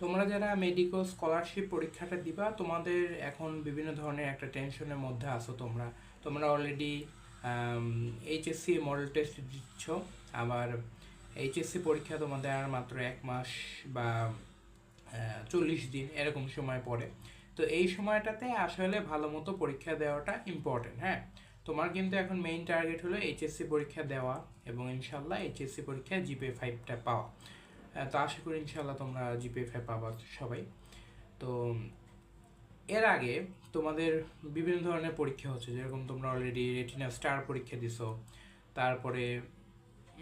তোমরা যারা medico scholarship পরীক্ষাটা দিবা, তোমাদের এখন বিভিন্ন ধরনের একটা টেনশনের মধ্যে আছো তোমরা। তোমরা অলরেডি এইচএসসি মডেল টেস্ট দিচ্ছ। আবার এইচএসসি পরীক্ষা তোমাদের আর মাত্র এক মাস বা চল্লিশ দিন এরকম সময় পড়ে। তো এই সময়টাতে আসলে ভালো মতো পরীক্ষা দেওয়াটা ইম্পর্টেন্ট হ্যাঁ? তোমার কিন্তু এখন মেইন টার্গেট হলো এইচএসসি পরীক্ষা দেওয়া এবং ইনশাল্লাহ এইচএসসি পরীক্ষায় জিপে ফাইভটা পাওয়া। তো আশা করি ইনশাল্লাহ তোমরা জিপে ফাইভ পাবা সবাই। তো এর আগে তোমাদের বিভিন্ন ধরনের পরীক্ষা হচ্ছে যেরকম তোমরা অলরেডি রেটিনা স্টার পরীক্ষা দিছো তারপরে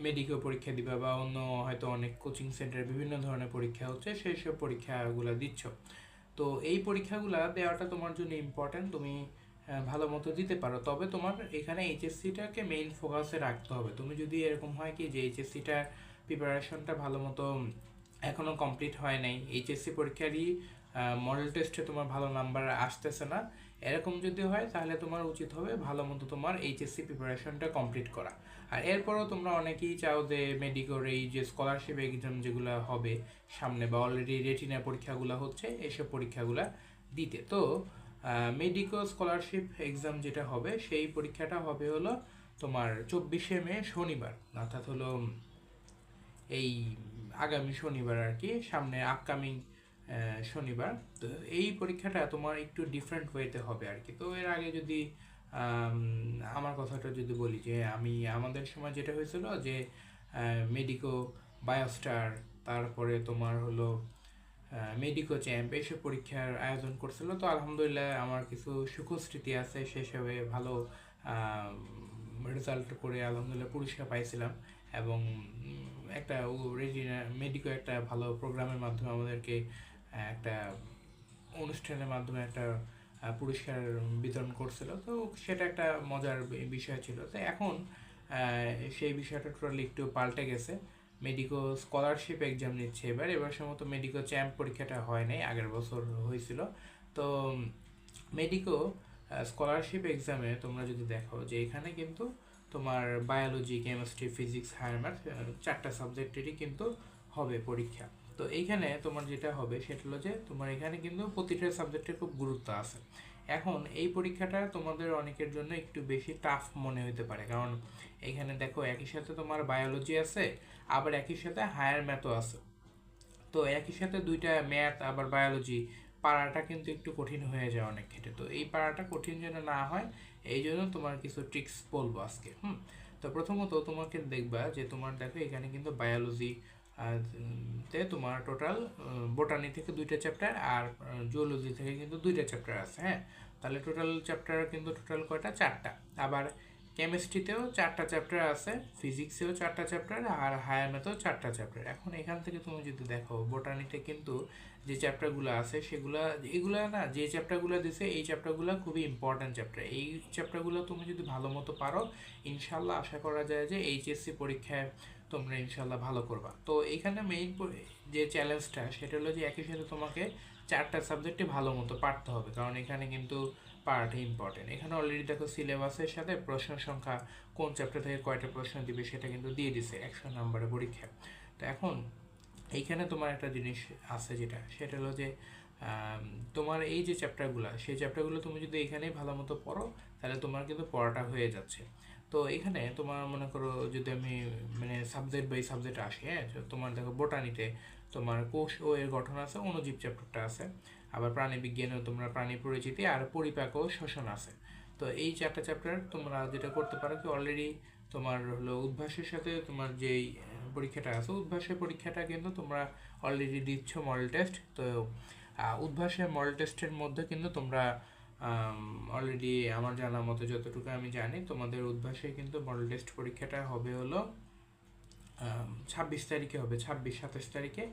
মেডিকেল পরীক্ষা দিবা বা অন্য হয়তো অনেক কোচিং সেন্টারে বিভিন্ন ধরনের পরীক্ষা হচ্ছে সেই সব পরীক্ষাগুলো দিচ্ছ। তো এই পরীক্ষাগুলো দেওয়াটা তোমার জন্য ইম্পর্ট্যান্ট তুমি আহ, ভালো মতো দিতে পারো। তবে তোমার এখানে এইচএসসিটাকে মেইন ফোকাসে রাখতে হবে। তুমি যদি এরকম হয় কি যে এইচএসসিটার প্রিপারেশনটা ভালো মতো এখনও কমপ্লিট হয় নাই। এইচএসসি পরীক্ষারই মডেল টেস্টে তোমার ভালো নাম্বার আসতেছে না। এরকম যদি হয়, তাহলে তোমার উচিত হবে ভালো মতো তোমার এইচএসসি প্রিপারেশনটা কমপ্লিট করা। আর এরপরও তোমরা অনেকেই চাও যে মেডিকোর এই যে স্কলারশিপ এক্সাম যেগুলো হবে সামনে বা অলরেডি রেটিনা পরীক্ষাগুলো হচ্ছে এইসব পরীক্ষাগুলো দিতে। তো মেডিকো স্কলারশিপ এক্সাম যেটা হবে, সেই পরীক্ষাটা হবে হলো তোমার চব্বিশে মে শনিবার, অর্থাৎ হলো এই আগামী শনিবার আর কি, সামনে আপকামিং শনিবার। তো এই পরীক্ষাটা তোমার একটু ডিফারেন্ট ওয়েতে হবে আর কি। তো এর আগে যদি আমার কথাটা যদি বলি যে আমি, আমাদের সময় যেটা হয়েছিল যে মেডিকো বায়োস্টার তারপরে তোমার হলো মেডিকো চ্যাম্প এইসব পরীক্ষার আয়োজন করছিল। তো আলহামদুলিল্লাহ আমার কিছু সুখস্মৃতি আছে সেসবে ভালো রেজাল্ট করে আলহামদুলিল্লাহ পুরস্কার পাইছিলাম। এবং একটা মেডিকো একটা ভালো প্রোগ্রামের মাধ্যমে আমাদেরকে একটা অনুষ্ঠানের মাধ্যমে একটা পুরস্কার বিতরণ করছিল। তো সেটা একটা মজার বিষয় ছিল। তো এখন সেই বিষয়টা টোটালি একটু পাল্টে গেছে। মেডিকো স্কলারশিপ এক্সাম নিচ্ছে এবার। এবার সম্ভবত মেডিকো চ্যাম্প পরীক্ষাটা হয় নাই, আগের বছর হয়েছিল। তো মেডিকো স্কলারশিপ এক্সামে তোমরা যদি দেখো যে এখানে কিন্তু তোমার biology chemistry physics higher math চারটা সাবজেক্টেরই কিন্তু হবে পরীক্ষা। তো এইখানে তোমার যেটা হবে সেটা হলো যে তোমার এখানে কিন্তু প্রতিটা সাবজেক্টের খুব গুরুত্ব আছে। এখন এই পরীক্ষাটা তোমাদের অনেকের জন্য একটু বেশি টাফ মনে হতে পারে। কারণ এখানে দেখো একই সাথে তোমার বায়োলজি আছে, আবার একই সাথে হায়ার ম্যাথও আছে। তো একই সাথে দুইটা ম্যাথ আবার বায়োলজি পাড়াটা কিন্তু একটু কঠিন হয়ে যায় অনেক ক্ষেত্রে। তো এই পাড়াটা কঠিন যেন না হয়, এই জন্য তোমার কিছু ট্রিক্স বলব আজকে, হুম? তো প্রথমত তোমাকে দেখবা যে তোমার দেখো এখানে কিন্তু বায়োলজি তে তোমার টোটাল বোটানি থেকে দুইটা চ্যাপ্টার আর জুওলজি থেকে কিন্তু দুইটা চ্যাপ্টার আছে হ্যাঁ? তাহলে টোটাল চ্যাপ্টার কিন্তু টোটাল কয়টা? চারটা। আবার কেমিস্ট্রিতেও চারটা চ্যাপ্টার আছে ফিজিক্সেও চারটা চ্যাপ্টার আর হায়ার ম্যাথেও চারটা চ্যাপ্টার এখন এখান থেকে তুমি যদি দেখো বোটানিতে কিন্তু যে চ্যাপ্টারগুলো আছে সেগুলা, এগুলা না, যে চ্যাপ্টারগুলো দিছে, এই চ্যাপ্টারগুলো খুবই ইম্পর্ট্যান্ট চ্যাপ্টার এই চ্যাপ্টারগুলো তুমি যদি ভালো মতো পারো ইনশাল্লাহ আশা করা যায় যে এইচএসসি পরীক্ষায় তোমরা ইনশাল্লাহ ভালো করবা। তো এখানে মেইন যে চ্যালেঞ্জটা সেটা হলো যে একই সাথে তোমাকে চারটা সাবজেক্টে ভালো মতো পারতে হবে। কারণ এখানে কিন্তু পারাটা ইম্পর্টেন্ট এখানে অলরেডি দেখো সিলেবাসের সাথে প্রশ্ন সংখ্যা কোন চ্যাপ্টার থেকে কয়টা প্রশ্ন দিবে সেটা কিন্তু দিয়ে দিছে একশো নম্বরের পরীক্ষা। তো এখন এইখানে তোমার একটা জিনিস আছে যেটা, সেটা হলো যে তোমার এই যে চ্যাপ্টারগুলো সেই চ্যাপ্টারগুলো তুমি যদি এখানেই ভালো মতো পড়ো, তাহলে তোমার কিন্তু পড়াটা হয়ে যাচ্ছে। তো এখানে তোমার মনে করো যদি আমি মানে সাবজেক্ট বাই সাবজেক্ট আসি হ্যাঁ? তোমার দেখো বোটানিতে তোমার কোষ ও এর গঠন আছে অনুজীব চ্যাপ্টারটা আছে। আবার প্রাণী বিজ্ঞানেও তোমরা প্রাণী পরিচিতি আর পরিপাক ও শ্বসন আছে। তো এই চারটা চ্যাপ্টার তোমরা যেটা করতে পারো কি অলরেডি তোমার হলো উদ্ভাসের সাথে তোমার যেই পরীক্ষাটা আছে, উদ্ভাসের পরীক্ষাটা কিন্তু তোমরা অলরেডি দিচ্ছ মডেল টেস্ট তো উদ্ভাসের মডেল টেস্টের মধ্যে কিন্তু তোমরা অলরেডি আমার জানা মতো যতটুকু আমি জানি, তোমাদের উদ্ভাসে কিন্তু মডেল টেস্ট পরীক্ষাটা হবে হলো ছাব্বিশ তারিখে হবে, ছাব্বিশ, সাতাশ তারিখে।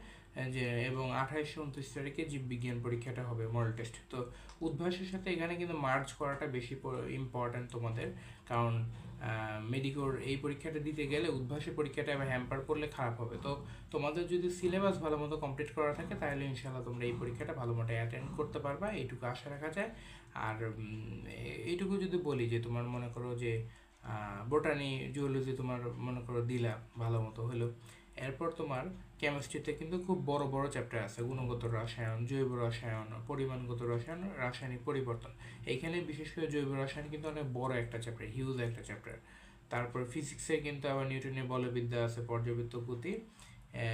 যে, এবং আঠাইশ উনত্রিশ তারিখে জীববিজ্ঞান পরীক্ষাটা হবে মডেল টেস্ট তো উদ্ভাসের সাথে এখানে কিন্তু মার্চ করাটা বেশি ইম্পর্ট্যান্ট তোমাদের। কারণ মেডিকোর এই পরীক্ষাটা দিতে গেলে উদ্ভাসের পরীক্ষাটা এবার হ্যাম্পার করলে খারাপ হবে। তো তোমাদের যদি সিলেবাস ভালো মতো কমপ্লিট করা থাকে, তাহলে ইনশাল্লাহ তোমরা এই পরীক্ষাটা ভালো মতো অ্যাটেন্ড করতে পারবা। এইটুকু আশা রাখা যায়। আর এইটুকু যদি বলি যে, তোমার মনে করো যে বোটানি জুওলজি তোমার মনে করো দিলা ভালো মতো হলো। এরপর তোমার কেমিস্ট্রিতে কিন্তু খুব বড় বড় চ্যাপ্টার আছে। গুণগত রসায়ন, জৈব রসায়ন, পরিমাণগত রসায়ন, রাসায়নিক পরিবর্তন। এখানে বিশেষ করে জৈব রসায়ন কিন্তু অনেক বড় একটা চ্যাপ্টার হিউজ একটা চ্যাপ্টার তারপর ফিজিক্সে কিন্তু আবার নিউটনের বলবিদ্যা আছে পর্যাবৃত্ত গতি।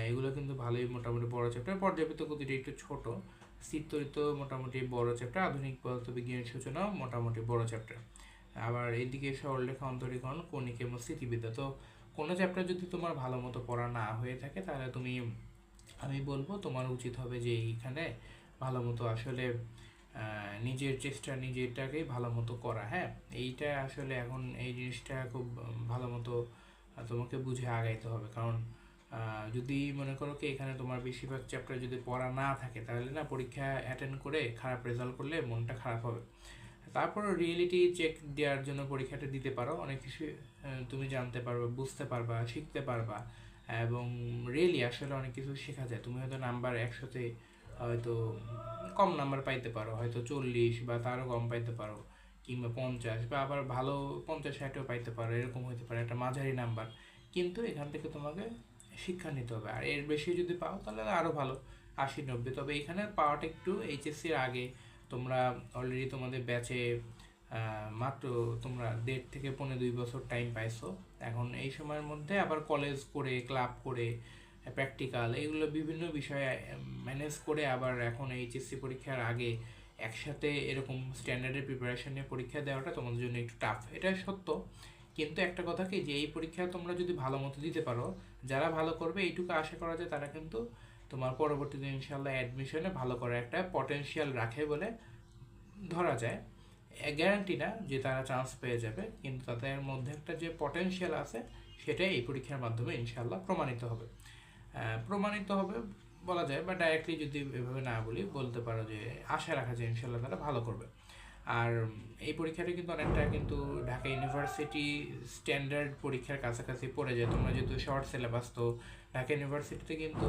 এগুলো কিন্তু ভালোই মোটামুটি বড় চ্যাপ্টার পর্যাবৃত্ত গতিটা একটু ছোট। চিত্তরিত মোটামুটি বড় চ্যাপ্টার আধুনিক পদার্থবিজ্ঞানের সূচনাও মোটামুটি বড় চ্যাপ্টার আবার এদিকে সরলরেখা, অন্তরীকরণ, কণিক এবং স্থিতিবিদ্যা। তো কোনো চ্যাপ্টার যদি তোমার ভালো মতো পড়া না হয়ে থাকে, তাহলে তুমি, আমি বলব তোমার উচিত হবে যে এইখানে ভালো মতো আসলে নিজের চেষ্টা নিজেরটাকেই ভালো মতো করা হ্যাঁ? এইটা আসলে এখন এই জিনিসটা খুব ভালো মতো তোমাকে বুঝে আগাইতে হবে। কারণ যদি মনে করো কি এখানে তোমার বেশিরভাগ চ্যাপ্টার যদি পড়া না থাকে, তাহলে না পরীক্ষা অ্যাটেন্ড করে খারাপ রেজাল্ট করলে মনটা খারাপ হবে। তারপর রিয়েলিটি চেক দেওয়ার জন্য পরীক্ষাটা দিতে পারো। অনেক কিছু তুমি জানতে পারবা, বুঝতে পারবা, শিখতে পারবা। এবং রিয়েলি আসলে অনেক কিছু শেখা যায়। তুমি হয়তো নাম্বার একশোতে হয়তো কম নাম্বার পাইতে পারো। হয়তো চল্লিশ বা তারও কম পাইতে পারো। কিংবা পঞ্চাশ বা আবার ভালো পঞ্চাশ ষাটও পাইতে পারো। এরকম হতে পারে একটা মাঝারি নাম্বার কিন্তু এখান থেকে তোমাকে শিক্ষা নিতে হবে। আর এর বেশি যদি পাও, তাহলে আরও ভালো, আশি, নব্বই। তবে এখানে পাওয়াটা একটু এইচএসসির আগে। তোমরা অলরেডি তোমাদের ব্যাচে মাত্র তোমরা দেড় থেকে পনেরো দুই বছর টাইম পাইছো। এখন এই সময়ের মধ্যে আবার কলেজ করে ক্লাব করে প্র্যাকটিক্যাল এগুলো বিভিন্ন বিষয়ে ম্যানেজ করে আবার এখন এইচএসসি পরীক্ষার আগে একসাথে এরকম স্ট্যান্ডার্ডের প্রিপারেশন নিয়ে পরীক্ষা দেওয়াটা তোমাদের জন্য একটু টাফ এটা সত্য। কিন্তু একটা কথা কি? যে এই পরীক্ষা তোমরা যদি ভালো মতো দিতে পারো, যারা ভালো করবে, এইটুকু আশা করা যায় তারা কিন্তু তোমার পরবর্তীতে ইনশাল্লাহ অ্যাডমিশনে ভালো করে একটা পটেনশিয়াল রাখে বলে ধরা যায়। গ্যারান্টি না যে তারা চান্স পেয়ে যাবে, কিন্তু তাদের মধ্যে একটা যে পটেনশিয়াল আছে সেটাই এই পরীক্ষার মাধ্যমে ইনশাল্লাহ প্রমাণিত হবে। প্রমাণিত হবে বলা যায়, বা ডাইরেক্টলি যদি এভাবে না বলি, বলতে পারো যে আশা রাখা যায় ইনশাল্লাহ তারা ভালো করবে। আর এই পরীক্ষাটা কিন্তু অনেকটা কিন্তু ঢাকা ইউনিভার্সিটি স্ট্যান্ডার্ড পরীক্ষার কাছাকাছি পড়ে যায়। তোমরা যেহেতু শর্ট সিলেবাস তো ঢাকা ইউনিভার্সিটিতে কিন্তু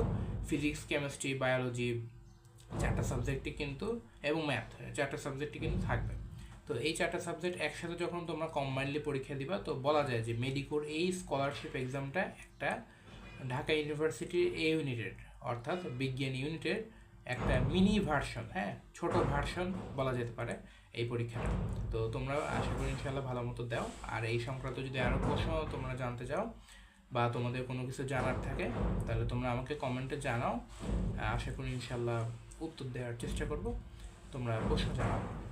ফিজিক্স কেমিস্ট্রি বায়োলজি চারটা সাবজেক্টই কিন্তু এবং ম্যাথ চারটা সাবজেক্টই কিন্তু থাকবে। তো এই চারটা সাবজেক্ট একসাথে যখন তোমরা কম্বাইনলি পরীক্ষা দিবা, তো বলা যায় যে মেডিকোর এই স্কলারশিপ এক্সামটা একটা ঢাকা ইউনিভার্সিটির এ ইউনিটের অর্থাৎ বিজ্ঞান ইউনিটের একটা মিনি ভার্সন হ্যাঁ ছোট ভার্সন বলা যেতে পারে। এই পরীক্ষা তো তোমরা আশা করি ইনশাল্লাহ ভালো মতো দাও। আর এই সংক্রান্ত যদি আরও প্রশ্ন তোমরা জানতে চাও বা তোমাদের কোনো কিছু জানার থাকে, তাহলে তোমরা আমাকে কমেন্টে জানাও। আশা করি ইনশাল্লাহ উত্তর দেওয়ার চেষ্টা করব। তোমরা প্রশ্ন জানাও।